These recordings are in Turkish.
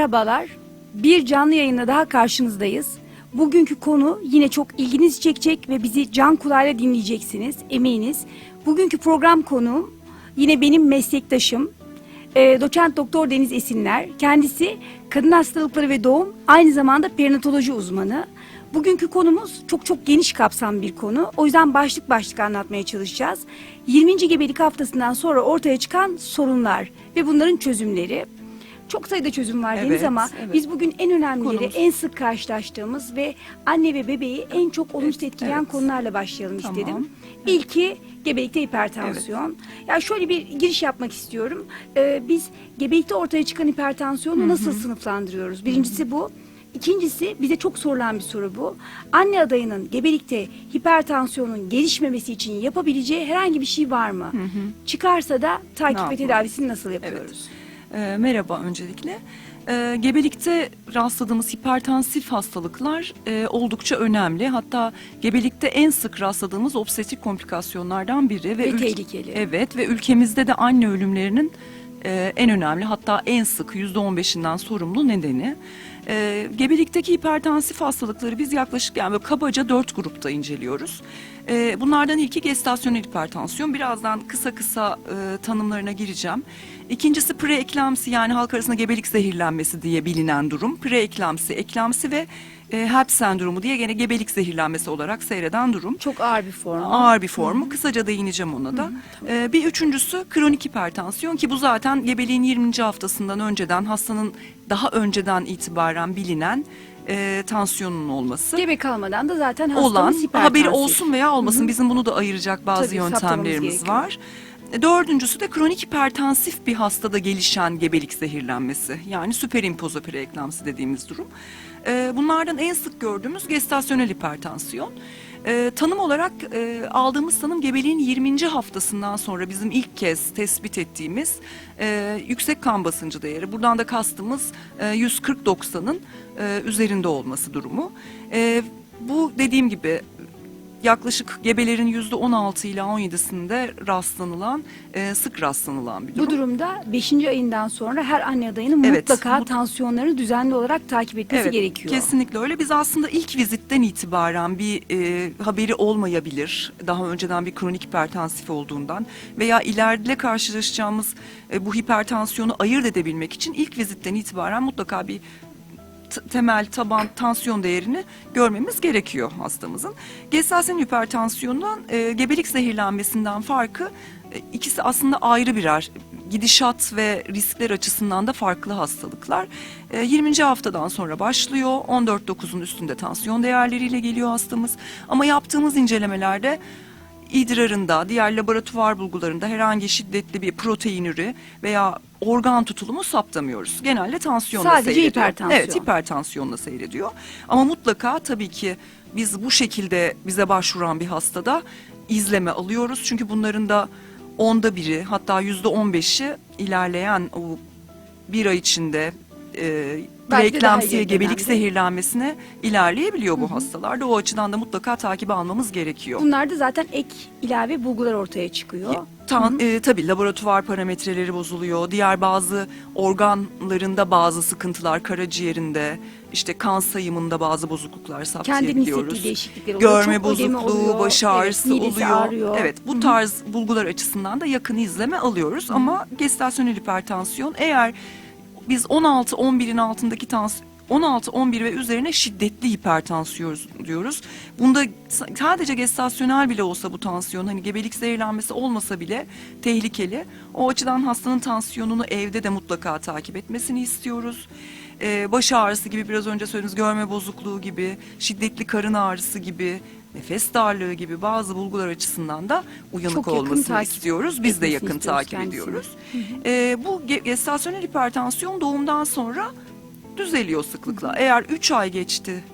Merhabalar. Bir canlı yayında daha karşınızdayız. Bugünkü konu yine çok ilginizi çekecek ve bizi can kulağıyla dinleyeceksiniz eminiz. Bugünkü program konuğum yine benim meslektaşım e, doçent doktor Deniz Esinler. Kendisi kadın hastalıkları ve doğum aynı zamanda perinatoloji uzmanı. Bugünkü konumuz çok çok geniş kapsam bir konu. O yüzden başlık başlık anlatmaya çalışacağız. 20. gebelik haftasından sonra ortaya çıkan sorunlar ve bunların çözümleri. Çok sayıda çözüm var Deniz Evet, ama evet. biz bugün en önemlileri, Konumuz. en sık karşılaştığımız ve anne ve bebeği en çok olumsuz Evet, etkileyen evet. konularla başlayalım Tamam. istedim. İlki gebelikte hipertansiyon. Ya şöyle bir giriş yapmak istiyorum. Ee, biz gebelikte ortaya çıkan hipertansiyonu nasıl sınıflandırıyoruz? Birincisi bu. İkincisi bize çok sorulan bir soru bu. Anne adayının gebelikte hipertansiyonun gelişmemesi için yapabileceği herhangi bir şey var mı? Çıkarsa da takip ve tedavisini nasıl yapıyoruz? Ee, merhaba öncelikle. Ee, gebelikte rastladığımız hipertansif hastalıklar e, oldukça önemli. Hatta gebelikte en sık rastladığımız obstetrik komplikasyonlardan biri Ve ül- tehlikeli. Evet ve ülkemizde de anne ölümlerinin e, en önemli hatta en sık yüzde on beşinden sorumlu nedeni. E, gebelikteki hipertansif hastalıkları biz yaklaşık yani böyle kabaca dört grupta inceliyoruz. E, bunlardan ilki gestasyonel hipertansiyon. Birazdan kısa kısa e, tanımlarına gireceğim. İkincisi preeklamsi yani halk arasında gebelik zehirlenmesi diye bilinen durum. Preeklamsi, eklamsi ve e, HELP sendromu diye gene gebelik zehirlenmesi olarak seyreden durum. Çok ağır bir form. Ağır bir formu. Kısaca değineceğim ona da. Ee, bir üçüncüsü kronik hipertansiyon ki bu zaten gebeliğin 20. haftasından önceden hastanın daha önceden itibaren bilinen e, tansiyonun olması. Gebe kalmadan da zaten hastamız olan hipertansif. haberi olsun veya olmasın bizim bunu da ayıracak bazı Tabii, yöntemlerimiz gerekiyor. var. E, Dördüncüsü de kronik hipertansif bir hastada gelişen gebelik zehirlenmesi. Yani süperimpozo preeklamsi dediğimiz durum. E, bunlardan en sık gördüğümüz gestasyonel hipertansiyon. E, tanım olarak e, aldığımız tanım gebeliğin 20. haftasından sonra bizim ilk kez tespit ettiğimiz e, yüksek kan basıncı değeri. Buradan da kastımız e, 140-90'ın e, üzerinde olması durumu. Bu dediğim gibi yaklaşık gebelerin yüzde 16 ile 17'sinde rastlanılan, e, sık rastlanılan bir durum. Bu durumda 5. ayından sonra her anne adayının Evet, mutlaka mut- tansiyonlarını düzenli olarak takip etmesi Evet, gerekiyor. kesinlikle öyle. Biz aslında ilk vizitten itibaren bir e, haberi olmayabilir. Daha önceden bir kronik hipertansif olduğundan veya ileride karşılaşacağımız e, bu hipertansiyonu ayırt edebilmek için ilk vizitten itibaren mutlaka bir temel taban tansiyon değerini görmemiz gerekiyor hastamızın. Gestasyonel hipertansiyondan e, gebelik zehirlenmesinden farkı e, ikisi aslında ayrı birer gidişat ve riskler açısından da farklı hastalıklar. E, 20. haftadan sonra başlıyor. 14-9'un üstünde tansiyon değerleriyle geliyor hastamız. Ama yaptığımız incelemelerde idrarında, diğer laboratuvar bulgularında herhangi şiddetli bir proteinürü veya organ tutulumu saptamıyoruz. Genelde tansiyonla Sadece seyrediyor. hipertansiyon. Evet, hipertansiyonla seyrediyor. Ama mutlaka tabii ki biz bu şekilde bize başvuran bir hastada izleme alıyoruz. Çünkü bunların da onda biri hatta yüzde on beşi ilerleyen o bir ay içinde e, preeklamsiye, gebelik zehirlenmesine ilerleyebiliyor bu hastalarda. O açıdan da mutlaka takibi almamız gerekiyor. Bunlar da zaten ek ilave bulgular ortaya çıkıyor. Ta, e, tabii laboratuvar parametreleri bozuluyor. Diğer bazı organlarında bazı sıkıntılar, karaciğerinde, işte kan sayımında bazı bozukluklar Kendini saptayabiliyoruz. hissettiği değişiklikler oluyor. Görme Çok ödemi bozukluğu, oluyor. baş Evet, ağrısı midesi oluyor. ağrıyor. Evet, bu tarz bulgular açısından da yakın izleme alıyoruz. Ama gestasyonel hipertansiyon eğer biz 16-11'in altındaki tansiyon 16-11 ve üzerine şiddetli hipertansiyon diyoruz. Bunda sa- sadece gestasyonel bile olsa bu tansiyon hani gebelik zehirlenmesi olmasa bile tehlikeli. O açıdan hastanın tansiyonunu evde de mutlaka takip etmesini istiyoruz. Ee, baş ağrısı gibi biraz önce söylediğimiz görme bozukluğu gibi, şiddetli karın ağrısı gibi, nefes darlığı gibi bazı bulgular açısından da uyanık Çok olmasını istiyoruz. Biz de yakın takip kendisini. ediyoruz. Ee, bu ge- gestasyonel hipertansiyon doğumdan sonra düzeliyor sıklıkla. Eğer 3 ay geçti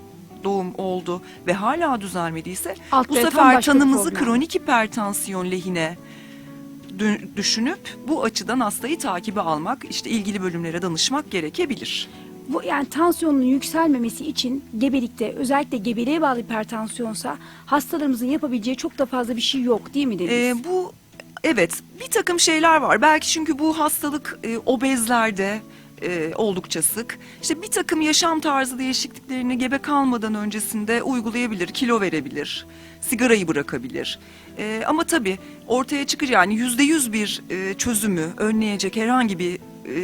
doğum oldu ve hala düzelmediyse Altta bu sefer tanımızı problem. kronik hipertansiyon lehine dü- düşünüp bu açıdan hastayı takibe almak, işte ilgili bölümlere danışmak gerekebilir. Bu yani tansiyonun yükselmemesi için gebelikte özellikle gebeliğe bağlı hipertansiyonsa hastalarımızın yapabileceği çok da fazla bir şey yok değil mi Deniz? Ee, bu evet bir takım şeyler var. Belki çünkü bu hastalık e, obezlerde e, oldukça sık. İşte bir takım yaşam tarzı değişikliklerini gebe kalmadan öncesinde uygulayabilir, kilo verebilir, sigarayı bırakabilir. E, ama tabii ortaya çıkacak yani yüzde yüz bir e, çözümü önleyecek herhangi bir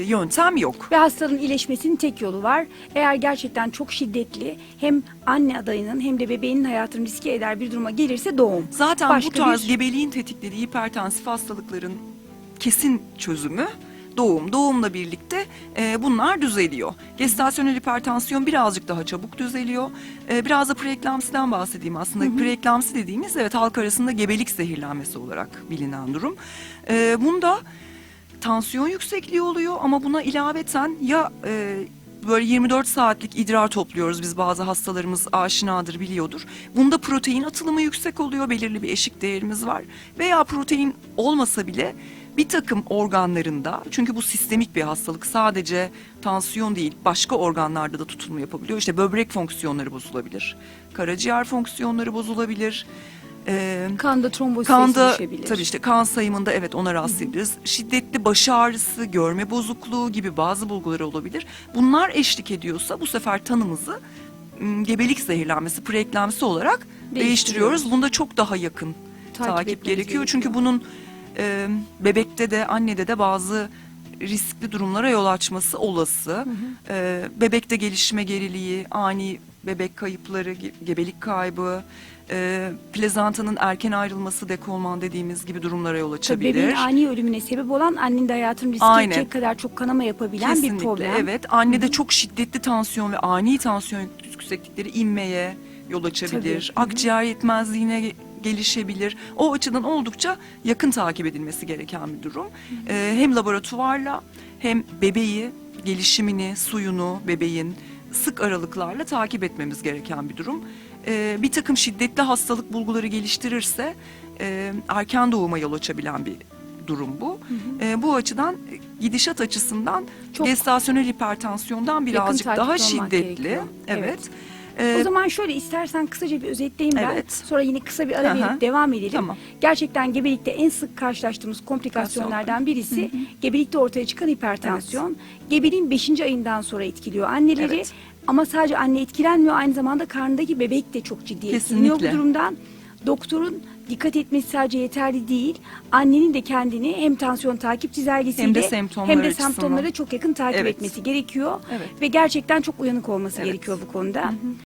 yöntem yok. Ve hastalığın iyileşmesinin tek yolu var. Eğer gerçekten çok şiddetli hem anne adayının hem de bebeğinin hayatını riske eder bir duruma gelirse doğum. Zaten Başka bu tarz bir- gebeliğin tetiklediği hipertansif hastalıkların kesin çözümü doğum. Doğumla birlikte e, bunlar düzeliyor. Gestasyonel hipertansiyon birazcık daha çabuk düzeliyor. E, biraz da preeklamsiden bahsedeyim aslında. Preeklamsi dediğimiz evet halk arasında gebelik zehirlenmesi olarak bilinen durum. E, bunda tansiyon yüksekliği oluyor ama buna ilaveten ya e, böyle 24 saatlik idrar topluyoruz biz bazı hastalarımız aşinadır biliyordur. Bunda protein atılımı yüksek oluyor belirli bir eşik değerimiz var veya protein olmasa bile bir takım organlarında çünkü bu sistemik bir hastalık sadece tansiyon değil başka organlarda da tutulma yapabiliyor. İşte böbrek fonksiyonları bozulabilir, karaciğer fonksiyonları bozulabilir. E, Kanda trombosit sayısı Kanda düşebilir. tabii işte kan sayımında evet ona rastlayabiliriz. Şiddetli baş ağrısı, görme bozukluğu gibi bazı bulguları olabilir. Bunlar eşlik ediyorsa bu sefer tanımızı gebelik zehirlenmesi, preeklamsi olarak Değiştiriyoruz. değiştiriyoruz. Bunda çok daha yakın Takip takip, gerekiyor. gerekiyor. Çünkü bunun e, bebekte de annede de bazı riskli durumlara yol açması olası. E, bebekte gelişme geriliği, ani bebek kayıpları, ge- gebelik kaybı, e, plezantanın erken ayrılması, dekolman dediğimiz gibi durumlara yol Tabii açabilir. bebeğin ani ölümüne sebep olan annenin de hayatını riske Aynen. edecek kadar çok kanama yapabilen Kesinlikle bir problem. evet. Annede çok şiddetli tansiyon ve ani tansiyon yükseklikleri inmeye yol açabilir. Tabii. Akciğer yetmezliğine ge- gelişebilir. O açıdan oldukça yakın takip edilmesi gereken bir durum. Ee, hem laboratuvarla hem bebeği, gelişimini, suyunu bebeğin sık aralıklarla takip etmemiz gereken bir durum. Ee, bir takım şiddetli hastalık bulguları geliştirirse e, erken doğuma yol açabilen bir durum bu. Ee, bu açıdan e, gidişat açısından Çok gestasyonel hipertansiyondan birazcık daha şiddetli. gerekiyor. Evet. O Ee, zaman şöyle istersen kısaca bir özetleyeyim ben. Evet. Sonra yine kısa bir ara Aha. verip devam edelim. Tamam. Gerçekten gebelikte en sık karşılaştığımız komplikasyonlardan birisi gebelikte ortaya çıkan hipertansiyon. Gebeliğin 5. ayından sonra etkiliyor anneleri. Evet. Ama sadece anne etkilenmiyor aynı zamanda karnındaki bebek de çok ciddi etkileniyor bu durumdan. Doktorun dikkat etmesi sadece yeterli değil. Annenin de kendini hem tansiyon takip çizelgesiyle Hem de semptomlar hem de açısından. semptomları çok yakın takip Evet. etmesi gerekiyor. Evet. Ve gerçekten çok uyanık olması Evet. gerekiyor bu konuda.